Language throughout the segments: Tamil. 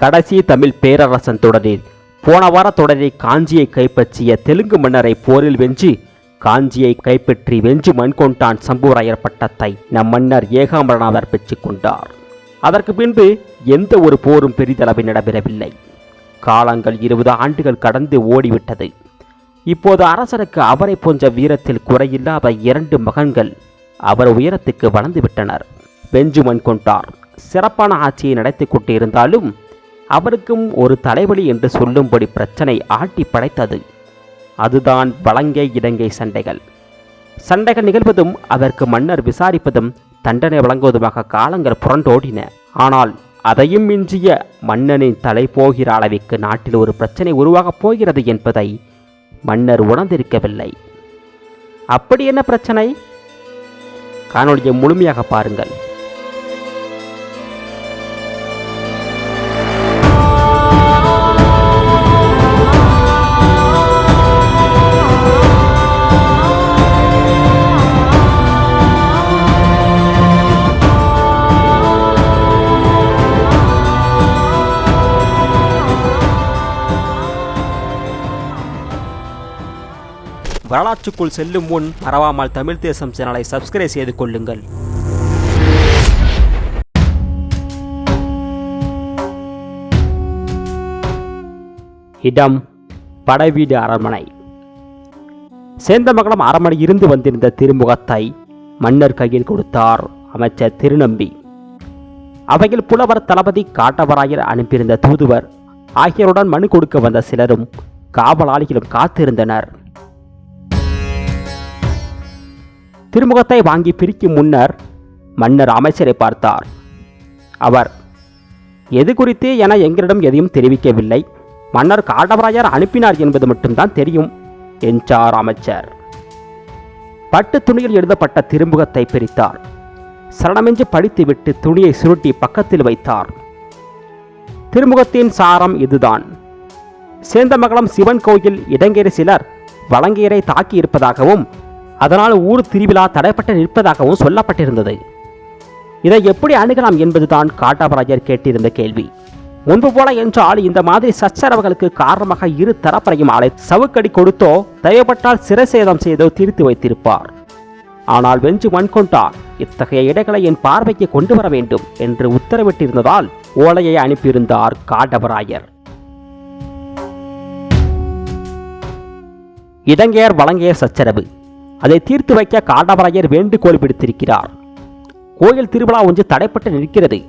கடைசி தமிழ் பேரரசன் தொடரில். போன வார தொடரில் காஞ்சியை கைப்பற்றிய தெலுங்கு மன்னரை போரில் வென்று காஞ்சியை கைப்பற்றி வெஞ்சு மண்கொண்டான் சம்புவராயர் பட்டத்தை நம் மன்னர் ஏகாம்பரநாதர் பெற்றுக்கொண்டார் அதற்கு பின்பு எந்த ஒரு போரும் பெரிதளவில் நடைபெறவில்லை. காலங்கள் இருபது ஆண்டுகள் கடந்து ஓடிவிட்டது. இப்போது அரசருக்கு அவரை போன்ற வீரத்தில் குறையில்லாத இரண்டு மகன்கள் அவர் உயரத்துக்கு வளர்ந்துவிட்டனர் பெஞ்சுமன் கொண்டார் சிறப்பான ஆட்சியை நடத்தி கொண்டிருந்தாலும் அவருக்கும் ஒரு தலைவலி என்று சொல்லும்படி பிரச்சனை ஆட்டி படைத்தது. அதுதான் வலங்கை இடங்கை சண்டைகள். சண்டைகள் நிகழ்வதும் அதற்கு மன்னர் விசாரிப்பதும் தண்டனை வழங்குவதுமாக காலங்கள் புரண்டோடின. ஆனால் அதையும் மிஞ்சிய மன்னனின் தலை போகிற அளவிற்கு நாட்டில் ஒரு பிரச்சனை உருவாகப் போகிறது என்பதை மன்னர் உணர்ந்திருக்கவில்லை. அப்படி என்ன பிரச்சனை? காணொலியை முழுமையாக பாருங்கள். வரலாற்றுக்குள் செல்லும் முன் மறவாமல் தமிழ் தேசம் சேனலை சப்ஸ்கிரைப் செய்து கொள்ளுங்கள். இடம் படைவீடு அரண்மனை. சேந்தமங்கலம் அரண்மனை இருந்து வந்திருந்த திருமுகத்தை மன்னர் கையில் கொடுத்தார் அமைச்சர் திருநம்பி. அவையில் புலவர் தளபதி காட்டவராயர் அனுப்பியிருந்த தூதுவர் ஆகியோருடன் மனு கொடுக்க வந்த சிலரும் காவலாளிகளும் காத்திருந்தனர். திருமுகத்தை வாங்கி பிரிக்கும் முன்னர் மன்னர் அமைச்சரை பார்த்தார். அவர் எது குறித்து என எங்களிடம் எதையும் தெரிவிக்கவில்லை. மன்னர் காடவராயர் அனுப்பினார் என்பது மட்டும்தான் தெரியும் என்றார் அமைச்சர். பட்டு துணியில் எழுதப்பட்ட திருமுகத்தை பிரித்தார். சரணமென்று படித்துவிட்டு துணியை சுருட்டி பக்கத்தில் வைத்தார். திருமுகத்தின் சாரம் இதுதான். சேந்தமங்கலம் சிவன் கோயில் இடங்கேறி சிலர் வளங்கீரை தாக்கி இருப்பதாகவும் அதனால் ஊர் திருவிழா தடைப்பட்டு நிற்பதாகவும் சொல்லப்பட்டிருந்தது. இதை எப்படி அணுகலாம் என்பதுதான் காட்டாபராஜர் கேட்டிருந்த கேள்வி. முன்பு போல என்றால் இந்த மாதிரி சச்சரவுகளுக்கு காரணமாக இரு தரப்பரையும் ஆளை சவுக்கடி கொடுத்தோ தேவைப்பட்டால் சிரசேதம் செய்தோ தீர்த்து வைத்திருப்பார். ஆனால் வெஞ்சு மண்கொண்டார் இத்தகைய இடைகளை என் பார்வைக்கு கொண்டு வர வேண்டும் என்று உத்தரவிட்டிருந்ததால் ஓலையை அனுப்பியிருந்தார் காடவராயர் இடங்கையர் வழங்கியர் சச்சரவு. அதை தீர்த்து வைக்க காண்டவராயர் வேண்டுகோள் விடுத்திருக்கிறார். கோயில் திருவிழா ஒன்று தடைப்பட்டு நிற்கிறது.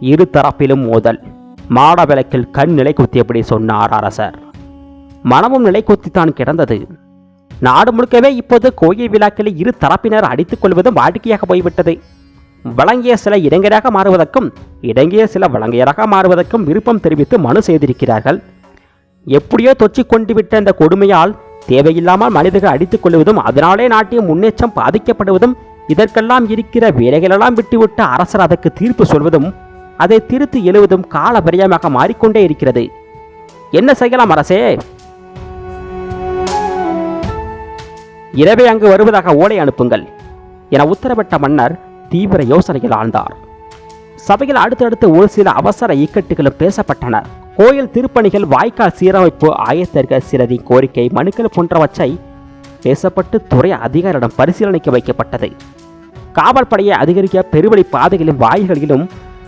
இரு தரப்பிலும் மோதல். மாட விளக்கில் கண் நிலை குத்தியபடி சொன்னார் அரசர். மனமும் நிலை குத்தித்தான் கிடந்தது. நாடு முழுக்கவே இப்போது கோயில் விழாக்களில் இரு தரப்பினர் அடித்துக் கொள்வதும் வாடிக்கையாக போய்விட்டது. வழங்கிய சில இளைஞராக மாறுவதற்கும் இடங்கிய சில வழங்கியராக மாறுவதற்கும் விருப்பம் தெரிவித்து மனு செய்திருக்கிறார்கள். எப்படியோ தொற்றிக் கொண்டு விட்ட இந்த கொடுமையால் தேவையில்லாமல் மனிதர்கள் அடித்துக் கொள்வதும் அதனாலே நாட்டின் முன்னேற்றம் பாதிக்கப்படுவதும் இதற்கெல்லாம் இருக்கிற வேலைகளெல்லாம் விட்டுவிட்டு அரசர் அதற்கு தீர்ப்பு சொல்வதும் அதை திருத்தி எழுவதும் காலபரியமாக மாறிக்கொண்டே இருக்கிறது. என்ன செய்யலாம் அரசே? இரவே அங்கு வருவதாக ஓலை அனுப்புங்கள் என உத்தரவிட்ட மன்னர் தீவிர யோசனையில் ஆழ்ந்தார். சபையில் அடுத்தடுத்து ஒரு சில அவசர இக்கட்டுகளும் பேசப்பட்டன. கோயில் திருப்பணிகள் வாய்க்கால் சீரமைப்பு ஆயத்தர்கள் சிலரின் கோரிக்கை மனுக்கள் போன்றவற்றை பேசப்பட்டு துறை அதிகாரிடம் பரிசீலனைக்கு வைக்கப்பட்டது. காவல் படையை அதிகரிக்க பெருவழி பாதைகளிலும் வாயில்களிலும்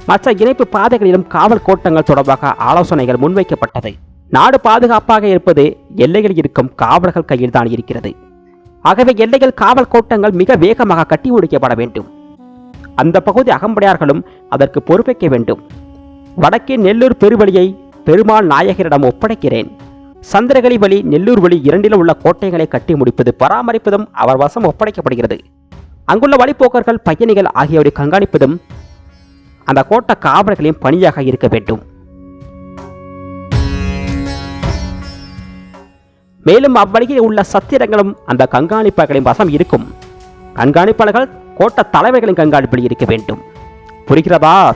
மற்ற இணைப்பு பாதைகளிலும் காவல் கோட்டங்கள் தொடர்பாக ஆலோசனைகள் முன்வைக்கப்பட்டது. நாடு பாதுகாப்பாக இருப்பது எல்லைகளில் இருக்கும் காவலர்கள் கையில் தான் இருக்கிறது. ஆகவே எல்லைகள் காவல் கோட்டங்கள் மிக வேகமாக கட்டி முடிக்கப்பட வேண்டும். அந்த பகுதி அகம்படையார்களும் அதற்கு பொறுப்பேற்க வேண்டும். வடக்கே நெல்லூர் பெருவழியை பெருமாள் நாயகரிடம் ஒப்படைக்கிறேன். சந்திரகலி வழி நெல்லூர் வழி இரண்டிலும் உள்ள கோட்டைகளை கட்டி முடிப்பது பராமரிப்பதும் அவர் வசம் ஒப்படைக்கப்படுகிறது. அங்குள்ள வழிப்போக்கர்கள் பயணிகள் ஆகியவரை கண்காணிப்பதும் அந்த கோட்டை காவலர்களின் பணியாக இருக்க வேண்டும். மேலும் அவ்வழியில் உள்ள சத்திரங்களும் அந்த கண்காணிப்பாளர்களின் வசம் இருக்கும். கண்காணிப்பாளர்கள் கோட்ட தலைவர்களின் கண்காணிப்பில் இருக்க வேண்டும். புரிகிறதா?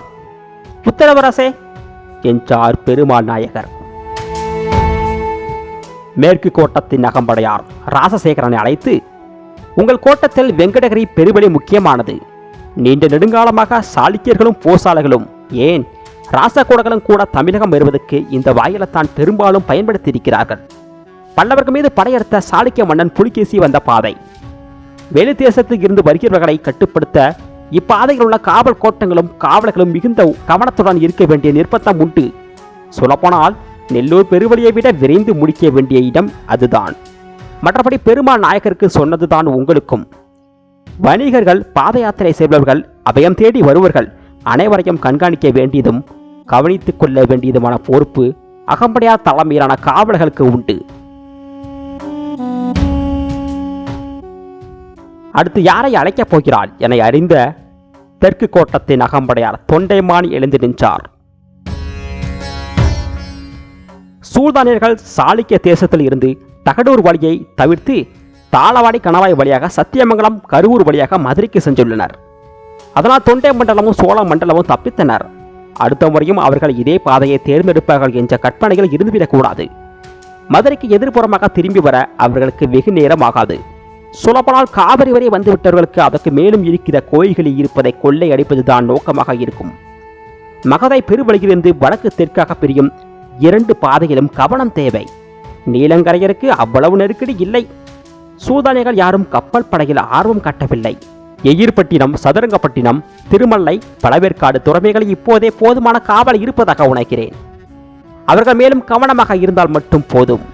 உத்தரவரசே என்றார் பெருமாள் நாயகர். மேற்கு கோட்டத்தின் அகம்படையார் ராசசேகரனை அழைத்து உங்கள் கோட்டத்தில் வெங்கடகிரி பெருவழி முக்கியமானது. நீண்ட நெடுங்காலமாக சாளுக்கியர்களும் போசாளர்களும் ஏன் ராசகோடகளும் கூட தமிழகம் வருவதற்கு இந்த வாயிலைத்தான் பெரும்பாலும் பயன்படுத்தியிருக்கிறார்கள். பல்லவர்கள் மீது படையெடுத்த சாளுக்கிய மன்னன் புலிகேசி வந்த பாதை. வெளி தேசத்தில் இருந்து வருகிறவர்களை கட்டுப்படுத்த இப்பாதையில் உள்ள காவல் கோட்டங்களும் காவலர்களும் மிகுந்த கவனத்துடன் இருக்க வேண்டிய நிர்பந்தம் உண்டு. சொல்லப்போனால் நெல்லூர் பெருவழியை விட விரைந்து முடிக்க வேண்டிய இடம் அதுதான். மற்றபடி பெருமாள் நாயகருக்கு சொன்னதுதான் உங்களுக்கும். வணிகர்கள் பாத யாத்திரை செய்பவர்கள் அபயம் தேடி வருவர்கள் அனைவரையும் கண்காணிக்க வேண்டியதும் கவனித்துக் கொள்ள வேண்டியதுமான பொறுப்பு அகம்படையா தலைமையிலான காவலர்களுக்கு உண்டு. அடுத்து யாரை அழைக்கப் போகிறாள் என அறிந்த தெற்கு கோட்டத்தின் அகம்படையார் தொண்டைமான் எழுந்து நின்றார். சூழ்தானியர்கள் சாளுக்கிய தேசத்தில் இருந்து தகடூர் வழியை தவிர்த்து தாளவாடி கணவாய் வழியாக சத்தியமங்கலம் கருவூர் வழியாக மதுரைக்கு சென்றுள்ளனர். அதனால் தொண்டை மண்டலமும் சோழ மண்டலமும் தப்பித்தனர். அடுத்த முறையும் அவர்கள் இதே பாதையை தேர்ந்தெடுப்பார்கள் என்ற கற்பனைகள் இருந்துவிடக்கூடாது. மதுரைக்கு எதிர்ப்புறமாக திரும்பி வர அவர்களுக்கு வெகு நேரம் ஆகாது. சொல்லப்போனால் காவிரி வரை வந்துவிட்டவர்களுக்கு அதற்கு மேலும் இருக்கிற கோயில்களில் இருப்பதை கொள்ளை அடிப்பதுதான் நோக்கமாக இருக்கும். மகதை பெருவழியிலிருந்து வடக்கு தெற்காக பிரியும் இரண்டு பாதையிலும் கவனம் தேவை. நீலங்கரையருக்கு அவ்வளவு நெருக்கடி இல்லை. சூதானிகள் யாரும் கப்பல் படையில் ஆர்வம் காட்டவில்லை. எயிர்பட்டினம் சதுரங்கப்பட்டினம் திருமல்லை பழவேற்காடு துறமைகளில் இப்போதே போதுமான காவல் இருப்பதாக உணர்கிறேன். அவர்கள் மேலும் கவனமாக இருந்தால் மட்டும் போதும்.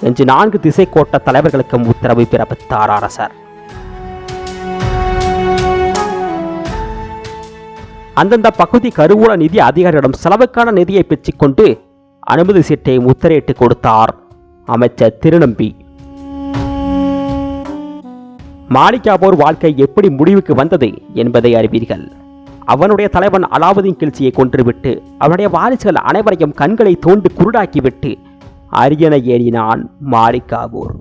என்று நான்கு திசை கோட்ட தலைவர்களுக்கும் உத்தரவு பிறப்பித்தார் அரசர். அந்தந்த பகுதி கருவூல நிதி அதிகாரிகளிடம் செலவுக்கான நிதியை பெற்றுக்கொண்டு அனுமதி சீட்டை முத்திரையிட்டு கொடுத்தார் அமைச்சர் திருநம்பி. மாணிக்காபோர் வாழ்க்கை எப்படி முடிவுக்கு வந்தது என்பதை அறிவீர்கள். அவனுடைய தலைவன் அலாவுதீன் கிழ்ச்சியை கொன்றுவிட்டு அவனுடைய வாரிசுகள் அனைவரையும் கண்களை தோண்டு குருடாக்கிவிட்டு அரியணை ஏறினான் மாரிக்காவூர்.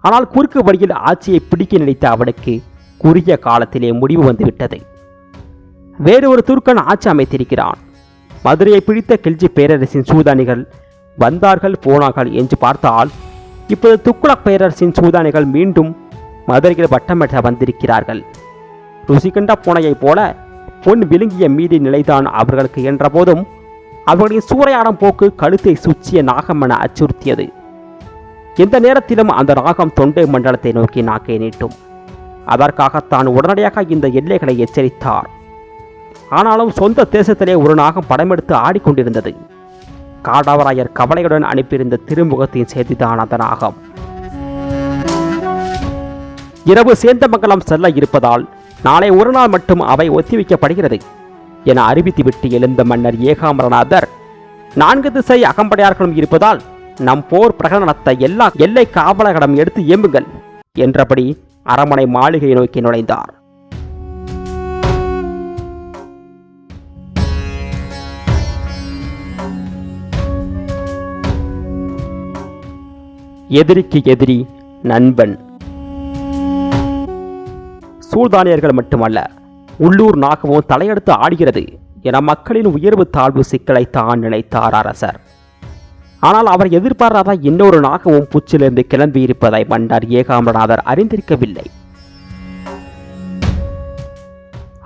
ஆனால் குறுக்கு வழியில் ஆட்சியை பிடிக்க நினைத்த அவனுக்கு குறுகிய காலத்திலே முடிவு வந்துவிட்டது. வேறு ஒரு துர்க்கன் ஆட்சி அமைத்திருக்கிறான். மதுரையை பிடித்த கில்ஜி பேரரசின் சூதானிகள் வந்தார்கள் போனார்கள் என்று பார்த்தால் இப்போது துக்குளக் பேரரசின் சூதானிகள் மீண்டும் மதுரையில் வட்டமிட வந்திருக்கிறார்கள். ருசி கண்ட பூனையைப் போல பொன் விழுங்கிய மீதி நிலைதான் அவர்களுக்கு என்றபோதும் போதும் அவர்களின் சூறையாடும் போக்கு கழுத்தை சுற்றிய நாகம் என அச்சுறுத்தியது. எந்த நேரத்திலும் அந்த நாகம் தொண்டை மண்டலத்தை நோக்கி நாக்கை நீட்டும். அதற்காகத்தான் உடனடியாக இந்த எல்லைகளை எச்சரித்தார். ஆனாலும் சொந்த தேசத்திலே ஒரு நாகம் படமெடுத்து ஆடிக்கொண்டிருந்தது. காடாவராயர் கவலையுடன் அனுப்பியிருந்த திருமுகத்தின் செய்திதான் அந்த நாகம். இரவு சேந்தமங்கலம் செல்ல இருப்பதால் நாளை ஒரு நாள் மட்டும் அவை ஒத்திவைக்கப்படுகிறது. என அறிவித்துவிட்டு எழுந்த மன்னர் ஏகாம்பரநாதர் நான்கு திசை அகம்படையார்களும் இருப்பதால் நம் போர் பிரகடனத்தை எல்லா எல்லை காவலர்களிடம் எடுத்து ஏம்புங்கள் என்றபடி அரமனை மாளிகையை நோக்கி நுழைந்தார். எதிரிக்கு எதிரி நண்பன். சூழ்தானியர்கள் மட்டுமல்ல உள்ளூர் நாகமும் தலையெடுத்து ஆடுகிறது என மக்களின் உயர்வு தாழ்வு சிக்கலை தான் நினைத்தார் அரசர். ஆனால் அவர் எதிர்பாராத இன்னொரு நாகமும் புச்சிலிருந்து கிளம்பியிருப்பதை மன்னர் ஏகாம்பரநாதர் அறிந்திருக்கவில்லை.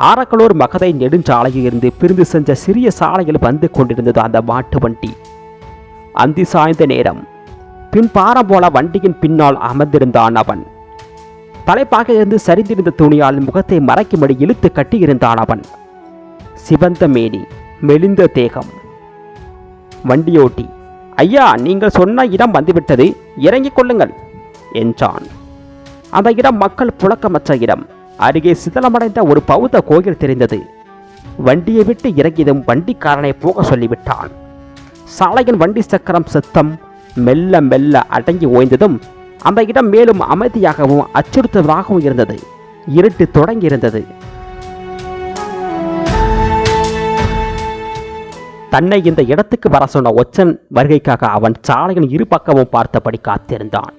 ஆரக்கலூர் மகதை நெடுஞ்சாலையில் இருந்து பிரிந்து சென்ற சிறிய சாலையில் வந்து கொண்டிருந்தது அந்த மாட்டு வண்டி. அந்தி சாய்ந்த நேரம். பின் பாரம் போல வண்டியின் பின்னால் அமர்ந்திருந்தான் அவன். தலைப்பாக இருந்து சரிந்திருந்த துணியால் முகத்தை மறைக்கும்படி இழுத்து கட்டியிருந்தான் அவன். சிவந்த மேனி மெலிந்த தேகம். வண்டியோட்டி ஐயா நீங்கள் சொன்ன இடம் வந்துவிட்டது. இறங்கிக் கொள்ளுங்கள் என்றான். அந்த இடம் மக்கள் புழக்கமற்ற இடம். அருகே சிதலமடைந்த ஒரு பௌத்த கோயில் தெரிந்தது. வண்டியை விட்டு இறங்கியதும் வண்டிக்காரனை போக சொல்லிவிட்டான். சாலையின் வண்டி சக்கரம் சத்தம் மெல்ல மெல்ல அடங்கி ஓய்ந்ததும் அந்த இடம் மேலும் அமைதியாகவும் அச்சுறுத்தலாகவும் இருந்தது. இருட்டு தொடங்கியிருந்தது. தன்னை இந்த இடத்துக்கு வர சொன்ன ஒச்சன் வருகைக்காக அவன் சாலையின் இரு பக்கமும் பார்த்தபடி காத்திருந்தான்.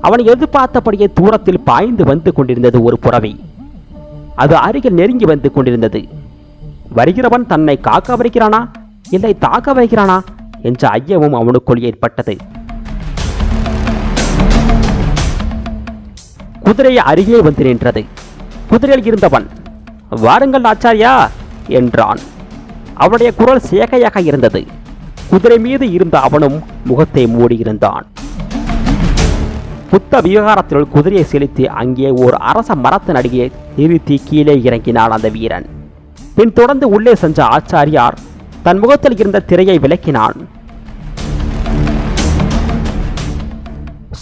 அவன் எதிர்பார்த்தபடியே தூரத்தில் பாய்ந்து வந்து கொண்டிருந்தது ஒரு புறவை. அது அருகில் நெருங்கி வந்து கொண்டிருந்தது. வருகிறவன் தன்னை காக்க வருகிறானா? இல்லை தாக்க வருகிறானா? என்ற ஐயமும் அவனுக்குள் ஏற்பட்டது. குதிரை அருகே வந்து நின்றது. குதிரையில் இருந்தவன் வாருங்கள் ஆச்சாரியா என்றான். அவனுடைய குரல் சேகையாக இருந்தது. குதிரை மீது இருந்த அவனும் முகத்தை மூடியிருந்தான். புத்த விவகாரத்தினுள் குதிரையை செலுத்தி அங்கே ஓர் அரச மரத்தின் அடியே நிறுத்தி கீழே இறங்கினான் அந்த வீரன். பின் தொடர்ந்து உள்ளே சென்ற ஆச்சாரியார் தன் முகத்தில் இருந்த திரையை விலக்கினான்.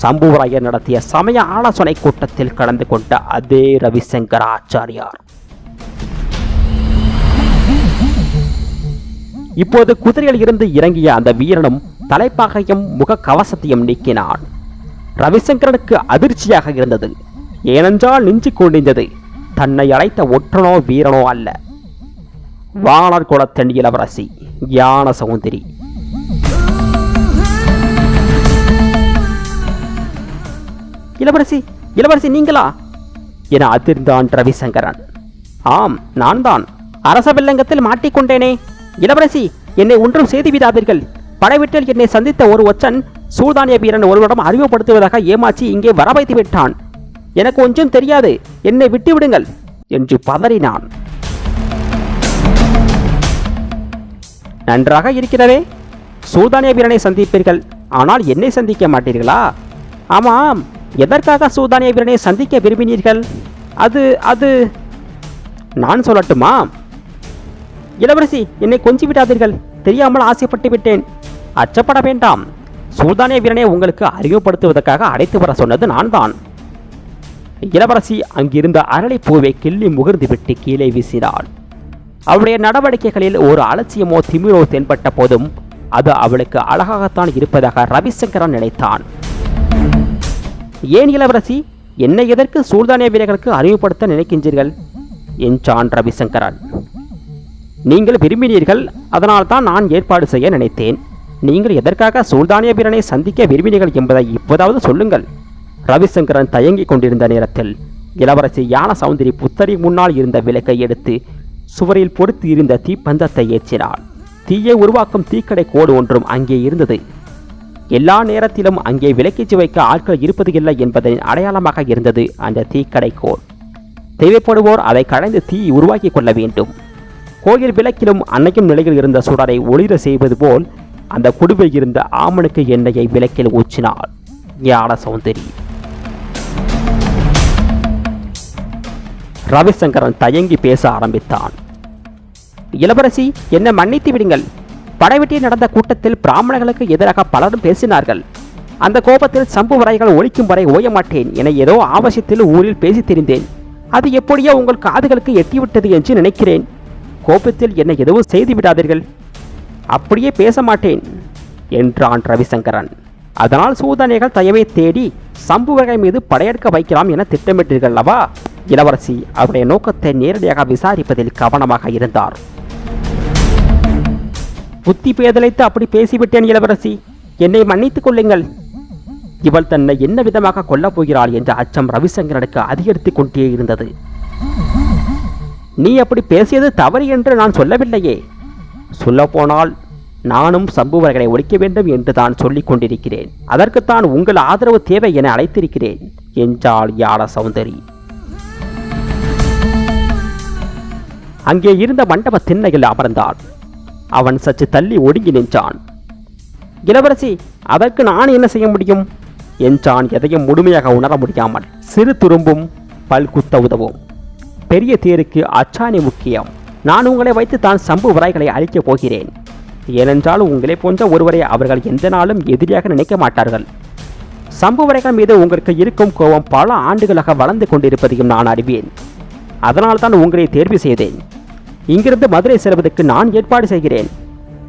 சம்புவராயர் நடத்திய சமய ஆலோசனை கூட்டத்தில் கலந்து கொண்ட அதே ரவிசங்கர ஆச்சாரியார் இப்போது குதிரையில் இருந்து இறங்கிய அந்த வீரனும் தலைப்பாகையும் முக கவசத்தையும் நீக்கினான். ரவிசங்கரனுக்கு அதிர்ச்சியாக இருந்தது. ஏனென்றால் நெஞ்சு கொண்டிருந்தது தன்னை அழைத்த ஒற்றனோ வீரனோ அல்ல. வானர் குலத்தன் இளவரசி ஞான சௌந்தரி இளவரசி இளவரசி நீங்களா? என அதிர்ந்தான் ரவிசங்கரன். ஆம் நான் தான் அரச வில்லங்கத்தில் மாட்டிக்கொண்டேனே இளவரசி என்னை ஒன்றும் செய்து விடாதீர்கள். படைவிட்டில் என்னை சந்தித்த ஒரு ஒற்றன் சூதானிய வீரன் ஒருவரிடம் அறிமுகப்படுத்துவதாக ஏமாற்றி இங்கே வர வைத்து விட்டான் எனக்கு ஒன்றும் தெரியாது. என்னை விட்டு விடுங்கள் என்று பதறினான். நன்றாக இருக்கிறதே. சூதானிய வீரனை சந்திப்பீர்கள். ஆனால் என்னை சந்திக்க மாட்டீர்களா? ஆமாம். எதற்காக சூதானிய வீரனை சந்திக்க விரும்பினீர்கள்? அது அது நான் சொல்லட்டுமா? இளவரசி என்னை கொஞ்சி விடாதீர்கள். தெரியாமல் ஆசைப்பட்டு விட்டேன். அச்சப்பட வேண்டாம். சூதானிய வீரனை உங்களுக்கு அறிமுகப்படுத்துவதற்காக அழைத்து வர சொன்னது நான் தான் இளவரசி அங்கிருந்த அரளிப்பூவை கிள்ளி முகர்ந்து விட்டு கீழே வீசினாள். அவளுடைய நடவடிக்கைகளில் ஒரு அலட்சியமோ திமிரோ தென்பட்ட போதும் அது அவளுக்கு அழகாகத்தான் இருப்பதாக ரவிசங்கரன் நினைத்தான். ஏன் இளவரசி? என்னை எதற்கு சூழ்தானிய வீரர்களுக்கு அறிமுகப்படுத்த நினைக்கின்றீர்கள்? என்றான் ரவிசங்கரன். நீங்கள் விரும்பினீர்கள் அதனால் தான் நான் ஏற்பாடு செய்ய நினைத்தேன். நீங்கள் எதற்காக சூழ்தானிய வீரனை சந்திக்க விரும்பினீர்கள் என்பதை இப்போதாவது சொல்லுங்கள். ரவிசங்கரன் தயங்கிக் கொண்டிருந்த நேரத்தில் இளவரசி யான சௌந்தரி புத்தரி முன்னால் இருந்த விளக்கை எடுத்து சுவரில் பொறுத்து இருந்த தீப்பந்தத்தை ஏற்றினாள். தீயை உருவாக்கும் தீக்கடை கோடு ஒன்றும் அங்கே இருந்தது. எல்லா நேரத்திலும் அங்கே விலக்கிச்சு வைக்க ஆட்கள் இருப்பது இல்லை என்பதன் அடையாளமாக இருந்தது அந்த தீக்கடை கோல் தேவைப்படுவோர் அதை களைந்து தீ உருவாக்கி கொள்ள வேண்டும். கோயில் விளக்கிலும் அன்னையும் நிலையில் இருந்த சுடரை ஒளிர செய்வது போல் அந்த குடுவில் இருந்த ஆமனுக்கு எண்ணெயை விளக்கில் ஊற்றினாள். ஞான சௌந்தரி. ரவிசங்கரன் தயங்கி பேச ஆரம்பித்தான். இளவரசி என்னை மன்னித்து விடுங்கள். படைவெட்டி நடந்த கூட்டத்தில் பிராமணர்களுக்கு எதிராக பலரும் பேசினார்கள். அந்த கோபத்தில் சம்புவரைகள் ஒழிக்கும் வரை ஓய மாட்டேன் என ஏதோ ஆவசியத்தில் ஊரில் பேசித் தெரிந்தேன். அது எப்படியோ உங்கள் காதுகளுக்கு எட்டிவிட்டது என்று நினைக்கிறேன். கோபத்தில் என்னை எதுவும் செய்து விடாதீர்கள். அப்படியே பேச மாட்டேன் என்றான் ரவிசங்கரன். அதனால் சூதனைகள் தயவை தேடி சம்புவகை மீது படையெடுக்க வைக்கலாம் என திட்டமிட்டீர்கள் அல்லவா இளவரசி அவருடைய நோக்கத்தை நேரடியாக விசாரிப்பதில் கவனமாக இருந்தார். புத்தி பேதலைத்து அப்படி பேசிவிட்டேன் இளவரசி. என்னை மன்னித்துக் கொள்ளுங்கள். இவள் தன்னை என்ன விதமாக கொல்லப் போகிறாள் என்ற அச்சம் ரவிசங்கரனுக்கு அதிகரித்துக் கொண்டே இருந்தது. நீ அப்படி பேசியது தவறு என்று நான் சொல்லவில்லையே. சொல்லப்போனால் நானும் சம்புவர்களை ஒழிக்க வேண்டும் என்று தான் சொல்லிக் கொண்டிருக்கிறேன். அதற்குத்தான் உங்கள் ஆதரவு தேவை என அழைத்திருக்கிறேன் என்றாள் யாழ சௌந்தரி. அங்கே இருந்த மண்டப திண்ணையில் அமர்ந்தான் அவன் சற்று தள்ளி ஒடுங்கி நின்றான். இளவரசி அதற்கு நான் என்ன செய்ய முடியும்? என்றான் எதையும் முழுமையாக உணர முடியாமல். சிறு துரும்பும் பல் குத்த உதவும். பெரிய தேருக்கு அச்சாணி முக்கியம். நான் உங்களை வைத்து தான் சம்பு வரைகளை அழிக்கப் போகிறேன். ஏனென்றால் உங்களை போன்ற ஒருவரை அவர்கள் எந்த நாளும் எதிரியாக நினைக்க மாட்டார்கள். சம்பு வரைகள் மீது உங்களுக்கு இருக்கும் கோபம் பல ஆண்டுகளாக வளர்ந்து கொண்டிருப்பதையும் நான் அறிவேன். அதனால்தான் உங்களை தேர்வு செய்தேன். இங்கிருந்து மதுரை செல்வதற்கு நான் ஏற்பாடு செய்கிறேன்.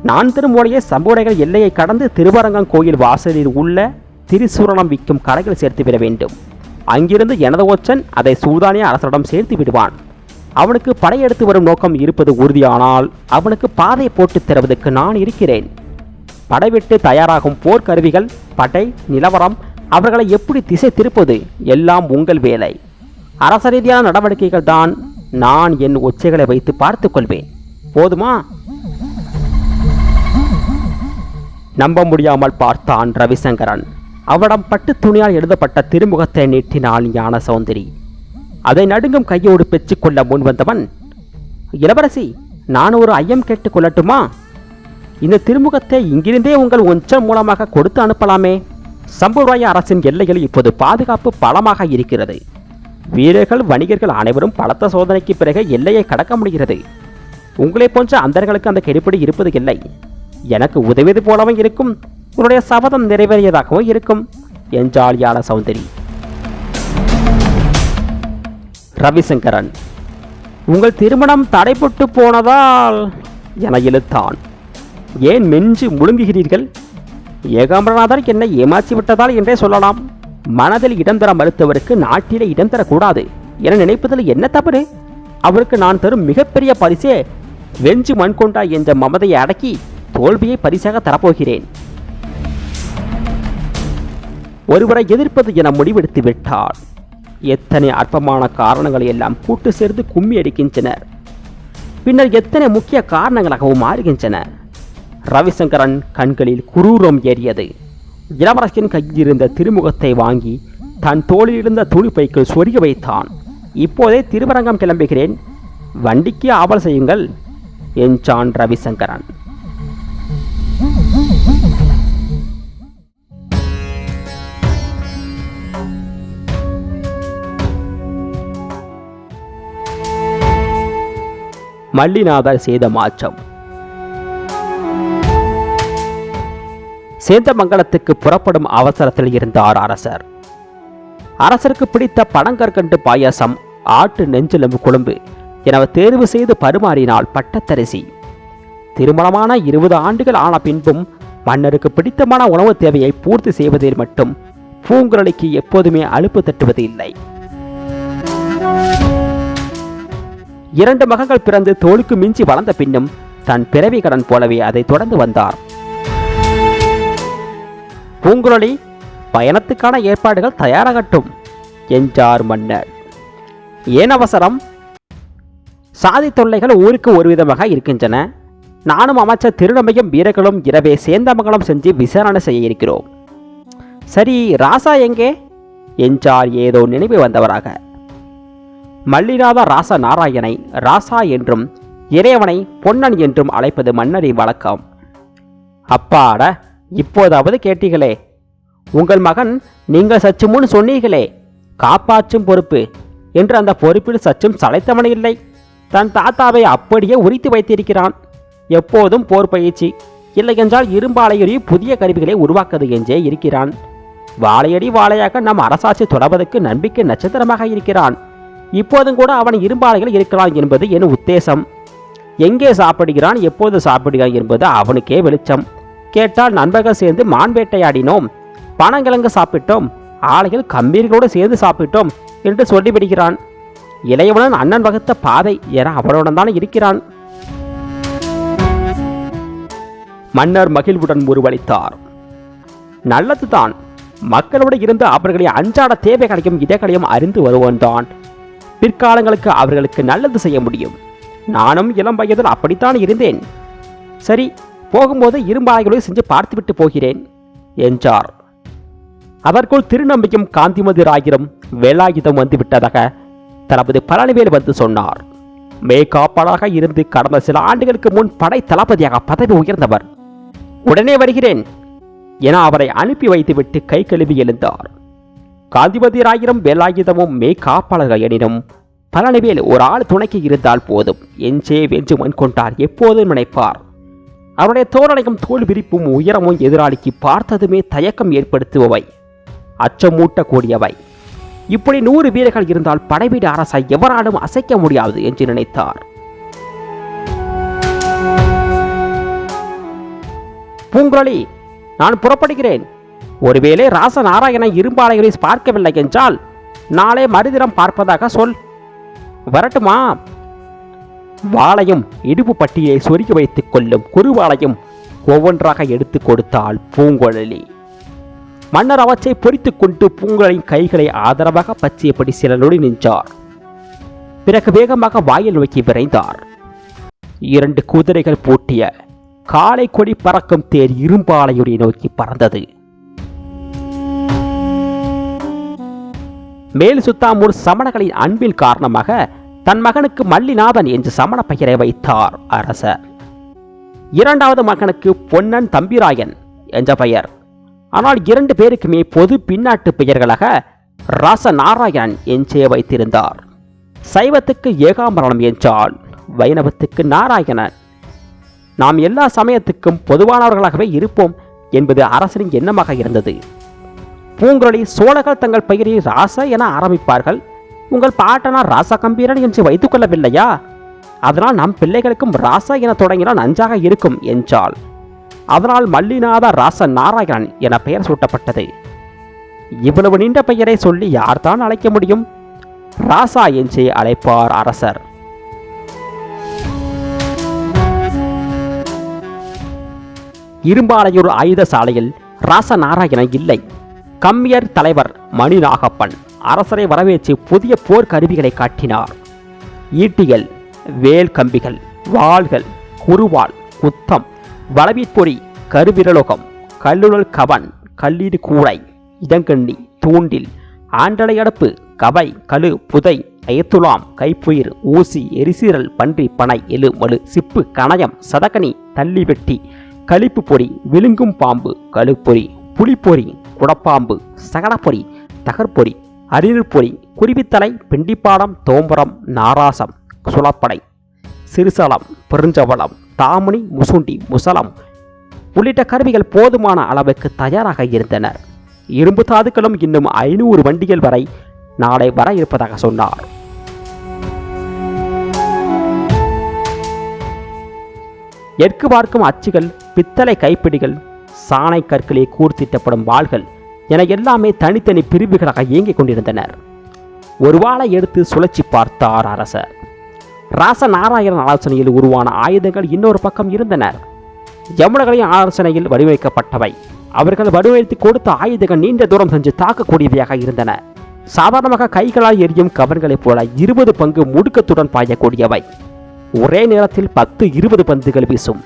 நான் திருமூலைய சம்புவடைகள் எல்லையை கடந்து திருவரங்கம் கோயில் வாசலில் உள்ள திரிசூரணம் விற்கும் கடைகள் சேர்த்து விட வேண்டும். அங்கிருந்து எனது ஓச்சன் அதை சூதானிய அரசரிடம் சேர்த்து விடுவான். அவனுக்கு படையெடுத்து வரும் நோக்கம் இருப்பது உறுதியானால் அவனுக்கு பாதை போட்டு தருவதற்கு நான் இருக்கிறேன். படைவிட்டு தயாராகும் போர்க்கருவிகள் படை நிலவரம் அவர்களை எப்படி திசை திருப்பது? எல்லாம் உங்கள் வேலை. அரச ரீதியான நடவடிக்கைகள் தான் நான் என் ஒச்சைகளை வைத்து பார்த்துக்கொள்வேன் போதுமா? நம்ப முடியாமல் பார்த்தான் ரவிசங்கரன். அவடம் பட்டு துணியால் எழுதப்பட்ட திருமுகத்தை நீட்டினாள் ஞான சௌந்தரி. அதை நடுங்கும் கையோடு பெற்றுக்கொள்ள முன் வந்தவன் இளவரசி நான் ஒரு ஐயம் கேட்டுக் கொள்ளட்டுமா? இந்த திருமுகத்தை இங்கிருந்தே உங்கள் ஒன்றன் மூலமாக கொடுத்து அனுப்பலாமே. சம்புவராய அரசின் எல்லையில் இப்போது பாதுகாப்பு பலமாக இருக்கிறது. வீரர்கள் வணிகர்கள் அனைவரும் பலத்த சோதனைக்கு பிறகு எல்லையை கடக்க முடிகிறது. உங்களைப் போன்ற அந்தர்களுக்கு அந்த கெடுபிடி இருப்பது இல்லை. எனக்கு உதவியது போலவும் இருக்கும். உன்னுடைய சபதம் நிறைவேறியதாகவும் இருக்கும். என்றாள் யாழ சௌந்தரி. ரவிசங்கரன். உங்கள் திருமணம் தடைப்பட்டு போனதால் என இழுத்தான். ஏன் மென்று முழுங்குகிறீர்கள்? ஏகாம்பரநாதர் என்னை ஏமாற்றி விட்டதால் என்றே சொல்லலாம். மனதில் இடம் தர மறுத்தவருக்கு நாட்டிலே இடம் தரக்கூடாது என நினைப்பதில் என்ன தவறு? அவருக்கு நான் தரும் மிகப்பெரிய பரிசே வெஞ்சு மண்கொண்டா என்ற மமதையை அடக்கி தோல்வியை பரிசாக தரப்போகிறேன். ஒருவரை எதிர்ப்பது என முடிவெடுத்து விட்டார். எத்தனை அற்பமான காரணங்களை எல்லாம் கூட்டு சேர்ந்து கும்மி அடிக்கின்றனர். பின்னர் எத்தனை முக்கிய காரணங்களாகவும் மாறுகின்றன. ரவிசங்கரன் கண்களில் குரூரம் ஏறியது. இளவரசன் கையிலிருந்த திருமுகத்தை வாங்கி தன் தோளில் இருந்த துணிப்பைக்குள் சொருகி வைத்தான். இப்போதே திருவரங்கம் கிளம்புகிறேன். வண்டிக்கு ஆவல் செய்யுங்கள் என்றான் ரவிசங்கரன். மல்லிநாதர் செய்த மாற்றம் சேந்தமங்கலத்துக்கு புறப்படும் அவசரத்தில் இருந்தார் அரசர். அரசருக்கு பிடித்த பனங்கற்கண்டு பாயாசம் ஆட்டு நெஞ்செலும்பு குழம்பு என தேர்வு செய்து பரிமாறினாள் பட்டத்தரிசி. திருமணமான இருபது ஆண்டுகள் ஆன பின்பும் மன்னருக்கு பிடித்தமான உணவு தேவையை பூர்த்தி செய்வதில் மட்டும் பூங்குழலிக்கு எப்போதுமே அலுப்பு தட்டுவது இல்லை. இரண்டு மகங்கள் பிறந்து தோளுக்கு மிஞ்சி வளர்ந்த பின்னும் தன் பிறவி கடன் போலவே அதை தொடர்ந்து வந்தார். பூங்குழலி பயணத்துக்கான ஏற்பாடுகள் தயாராகட்டும் என்றார் மன்னர். ஏன் அவசரம்? சாதி தொல்லைகள் ஊருக்கு ஒரு விதமாக இருக்கின்றன. நானும் அமைச்சர் திருநமையும் வீரர்களும் இரவே சேந்தமங்கலம் செஞ்சு விசாரணை செய்ய இருக்கிறோம். சரி ராசா எங்கே? என்றார் ஏதோ நினைவு வந்தவராக. மல்லிநாத ராச நாராயணை ராசா என்றும் இறைவனை பொன்னன் என்றும் அழைப்பது மன்னரின் வழக்கம். அப்பாட இப்போதாவது கேட்டீர்களே உங்கள் மகன் நீங்கள் சற்று முன் சொன்னீர்களே காப்பாற்றும் பொறுப்பு என்று அந்த பொறுப்பில் சற்றும் சளைத்தவன் இல்லை. தன் தாத்தாவை அப்படியே உரித்து வைத்திருக்கிறான். எப்போதும் போர் பயிற்சி இல்லையென்றால் இரும்பாலையொலி புதிய கருவிகளை உருவாக்குது என்றே இருக்கிறான். வாழையடி வாழையாக நம் அரசாட்சி தொடர்வதற்கு நம்பிக்கை நட்சத்திரமாக இருக்கிறான். இப்போதும் கூட அவன் இரும்பாலைகள் இருக்கலாம் என்பது என் உத்தேசம். எங்கே சாப்பிடுகிறான் எப்போது சாப்பிடுகிறான் என்பது அவனுக்கே வெளிச்சம். கேட்டால் நண்பர்கள் சேர்ந்து மான் வேட்டையாடினோம். பனங்கிழங்கு சாப்பிட்டோம். ஆலையில் கம்பீர்களோடு சேர்ந்து சாப்பிட்டோம் என்று சொல்லிவிடுகிறான். இளையவனன் அண்ணன் வகுத்த பாதை என அவனுடன் தான் இருக்கிறான். மன்னர் மகிழ்வுடன் உருவளித்தார். நல்லதுதான். மக்களோடு இருந்து அவர்களின் அன்றாட தேவைகளையும் இதகளையும் அறிந்து வருவன்தான். பிற்காலங்களுக்கு அவர்களுக்கு நல்லது செய்ய முடியும். நானும் இளம் வயதில் அப்படித்தான் இருந்தேன். சரி போகும்போது இரும்பாலைகளோடு செஞ்சு பார்த்துவிட்டு போகிறேன் என்றார். அதற்குள் திருநம்பியும் காந்திமதி ராயிரம் வேலாயுதம் வந்துவிட்டதாக தளபதி பழனிவேல் வந்து சொன்னார். மேகாப்பாளாக இருந்து கடந்த சில ஆண்டுகளுக்கு முன் படை தளபதியாக பதவி உயர்ந்தவர். உடனே வருகிறேன் என அவரை அனுப்பி வைத்துவிட்டு கை கழுவி எழுந்தார். காந்திமதி ராயிரம் வேலாயுதமும் மே காப்பாளர்கள் எனினும் பழனிவேல் ஒரு ஆள் துணைக்கு இருந்தால் போதும் எஞ்சே வென்று மண் கொண்டார் எப்போதும் நினைப்பார். அவருடைய தோரணையும் தோல் விரிப்பும் உயரமும் எதிராளிக்கு பார்த்ததுமே தயக்கம் ஏற்படுத்துபவை அச்சமூட்டக்கூடியவை. இப்படி நூறு வீரர்கள் இருந்தால் படைவீடு அரசை எவராலும் அசைக்க முடியாது என்று நினைத்தார். பூங்குழலி நான் புறப்படுகிறேன். ஒருவேளை ராச நாராயண இரும்பாலைகளை பார்க்கவில்லை என்றால் நாளை மறுதினம் பார்ப்பதாக சொல். வரட்டுமா? வாளையும் இடுப்பு பட்டியை சொருகி வைத்துக் கொள்ளும் குருவாளையும் ஒவ்வொன்றாக எடுத்து கொடுத்தாள் பூங்குழலி. மன்னர் அவற்றை பொறித்துக் கொண்டு பூங்குழலின் கைகளை ஆதரவாக பற்றியபடி சில நொடி நின்றார். பிறகு வேகமாக வாயில் நோக்கி விரைந்தார். இரண்டு குதிரைகள் பூட்டிய காலை கொடி பறக்கும் தேர் இரும்பாலையுடைய நோக்கி பறந்தது. மேல் சுத்தாமூர் சமணர்களின் அன்பில் காரணமாக தன் மகனுக்கு மல்லிநாதன் என்று சமண பெயரை வைத்தார் அரசர். இரண்டாவது மகனுக்கு பொன்னன் தம்பிராயன் என்ற பெயர். ஆனால் இரண்டு பேருக்குமே பொது பின்னாட்டு பெயர்களாக ராசநாராயணன் என்றே வைத்திருந்தார். சைவத்துக்கு ஏகாம்பரணம் என்றால் வைணவத்துக்கு நாராயணன். நாம் எல்லா சமயத்துக்கும் பொதுவானவர்களாகவே இருப்போம் என்பது அரசனின் எண்ணமாக இருந்தது. பூங்குழலி சோழர்கள் தங்கள் பெயரை ராச என ஆரம்பிப்பார்கள். உங்கள் பாட்டனார் ராச கம்பீரன் என்று வைத்துக் கொள்ளவில்லையா? அதனால் நம் பிள்ளைகளுக்கும் ராசா என தொடங்கினால் நஞ்சாக இருக்கும் என்றாள். அதனால் மல்லிநாத ராச நாராயணன் என பெயர் சூட்டப்பட்டது. இவ்வளவு நீண்ட பெயரை சொல்லி யார்தான் அழைக்க முடியும்? ராசா என்று அழைப்பார் அரசர். இரும்பாலையூர் ஆயுத சாலையில் ராச நாராயணன் இல்லை. கம்மியர் தலைவர் மணிநாகப்பன். அரசரை வரவேற்று புதிய போர் கருவிகளை காட்டினார். ஈட்டிகள் வேல் கம்பிகள் வாள்கள் குருவாள் குத்தம் வளவிற்பொறி கருவிரலோகம் கல்லுழல் கவன் கல்லீடு கூடை இதங்கண்ணி தூண்டில் ஆண்டலை அடப்பு கவை கழு புதை அயத்துலாம் கைப்புயிர் ஊசி எரிசீரல் பன்றி பனை எலு மலு சிப்பு கணயம் சதகனி தள்ளி வெட்டி களிப்பு பொறி விழுங்கும் பாம்பு கழுப்பொறி புலிப்பொறி குடப்பாம்பு சகடப்பொறி தகர்பொறி அரிநுப்பொறி குருவித்தலை பிண்டிப்பாடம் தோம்பரம் நாராசம் சுளப்படை சிறுசலம் பெருஞ்சவளம் தாமணி முசுண்டி முசலம் உள்ளிட்ட கருவிகள் போதுமான அளவுக்கு தயாராக இருந்தனர் இரும்பு தாதுக்களும் இன்னும் ஐநூறு வண்டிகள் வரை நாளை வர இருப்பதாக சொன்னார். எற்கு பார்க்கும் அச்சுகள் பித்தளை கைப்பிடிகள் சாணை கற்களே கூர்த்திட்டப்படும் வாள்கள் என எல்லாமே தனித்தனி பிரிவுகளாக இயங்கிக் கொண்டிருந்தனர். ஒரு வாழை எடுத்து சுழற்சி பார்த்தார் அரசர். ராச நாராயணன் ஆலோசனையில் உருவான ஆயுதங்கள் இன்னொரு பக்கம் இருந்தனர் யமுனகளின் ஆலோசனையில் வடிவமைக்கப்பட்டவை. அவர்கள் வடிவமைத்து கொடுத்த ஆயுதங்கள் நீண்ட தூரம் சென்று தாக்கக்கூடியவையாக இருந்தன. சாதாரணமாக கைகளால் எரியும் கவன்களைப் போல இருபது பங்கு முடுக்கத்துடன் பாயக்கூடியவை. ஒரே நேரத்தில் பத்து இருபது பந்துகள் வீசும்.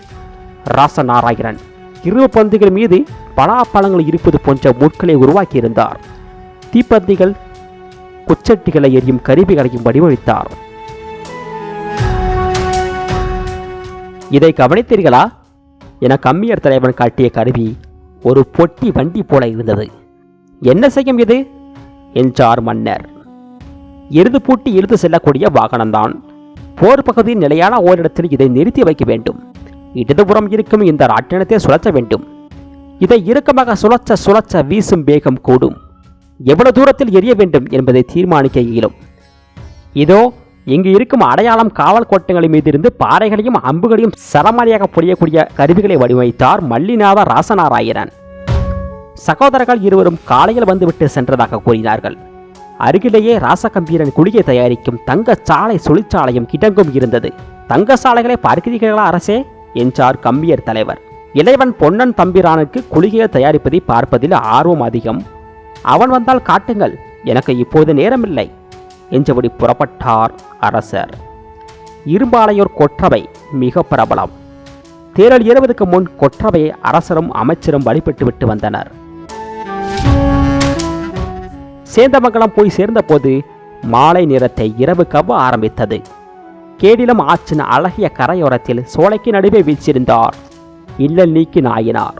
ராச நாராயணன் இருபது மீது பலாப்பழங்கள் இருப்பது போன்ற முட்களை உருவாக்கியிருந்தார். தீப்பந்திகள் குச்சட்டிகளை எரியும் கருவிகளையும் வடிவமைத்தார். இதை கவனித்தீர்களா? என கம்மியர் தலைவன் காட்டிய கருவி ஒரு பொட்டி வண்டி போல இருந்தது. என்ன செய்யும் இது? என்றார் மன்னர். எருது பூட்டி இழுத்து செல்லக்கூடிய வாகனம்தான். போர் பகுதியின் நிலையான ஓரிடத்தில் இதை நிறுத்தி வைக்க வேண்டும். இடதுபுறம் இருக்கும் இந்த ராட்டினத்தை சுழற்ற வேண்டும். இதை இறுக்கமாக சுழற்ற சுழற்ற வீசும் வேகம் கூடும். எவ்வளவு தூரத்தில் எரிய வேண்டும் என்பதை தீர்மானிக்க இயலும். இதோ இங்கு இருக்கும் அடையாளம் காவல் கோட்டங்களின் மீது இருந்து பாறைகளையும் அம்புகளையும் சரமாரியாக புரியக்கூடிய கருவிகளை வடிவமைத்தார் மல்லிநாத ராசநாராயணன். சகோதரர்கள் இருவரும் காலையில் வந்துவிட்டு சென்றதாக கூறினார்கள். அருகிலேயே ராசகம்பீரன் குளிகை தயாரிக்கும் தங்க சாலை தொழிற்சாலையும் கிடங்கும் இருந்தது. தங்க சாலைகளை பார்க்கிறீர்களா அரசே? என்றார் கம்பியர் தலைவர். இளைவன் பொன்னன் தம்பிரானுக்கு குளிகையை தயாரிப்பதை பார்ப்பதில் ஆர்வம் அதிகம். அவன் வந்தால் காட்டுங்கள் எனக்கு இப்போது நேரமில்லை என்றபடி புறப்பட்டார் அரசர். இரும்பாலையோர் கொற்றவை மிக பிரபலம். தேரல் ஏறுவதற்கு முன் கொற்றவையை அரசரும் அமைச்சரும் வழிபட்டு விட்டு வந்தனர். சேந்தமங்கலம் போய் சேர்ந்தபோது மாலை நேரத்தை இரவு கவ்வ ஆரம்பித்தது. கேடிலம் ஆற்றின் அழகிய கரையோரத்தில் சோலைக்கு நடுவே வீச்சிருந்தார் இல்லல் நீக்கி நாயினார்.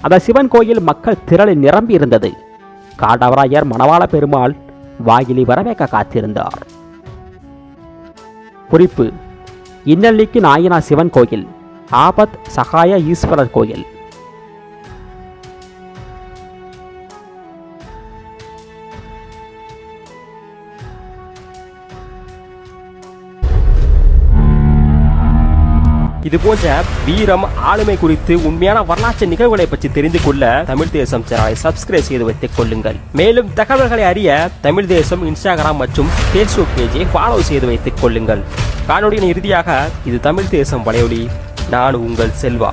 அந்த சிவன் கோயில் மக்கள் திரளில் நிரம்பி இருந்தது காடவராயர் மணவாள பெருமாள் வாயிலை வரவேற்க காத்திருந்தார். குறிப்பு இன்னல்லிக்கு நாயினா சிவன் கோயில் ஆபத் சகாய ஈஸ்வரர் கோயில். இது போன்ற வீரம் ஆளுமை குறித்து உண்மையான வரலாற்று நிகழ்வுகளை பற்றி தெரிந்து கொள்ள தமிழ் தேசம் சேனலை சப்ஸ்கிரைப் செய்து வைத்துக் கொள்ளுங்கள். மேலும் தகவல்களை அறிய தமிழ் தேசம் இன்ஸ்டாகிராம் மற்றும் ஃபேஸ்புக் பேஜை ஃபாலோ செய்து வைத்துக் கொள்ளுங்கள். காணொலியின் இறுதியாக இது தமிழ் தேசம் வலையொலி. நான் உங்கள் செல்வா.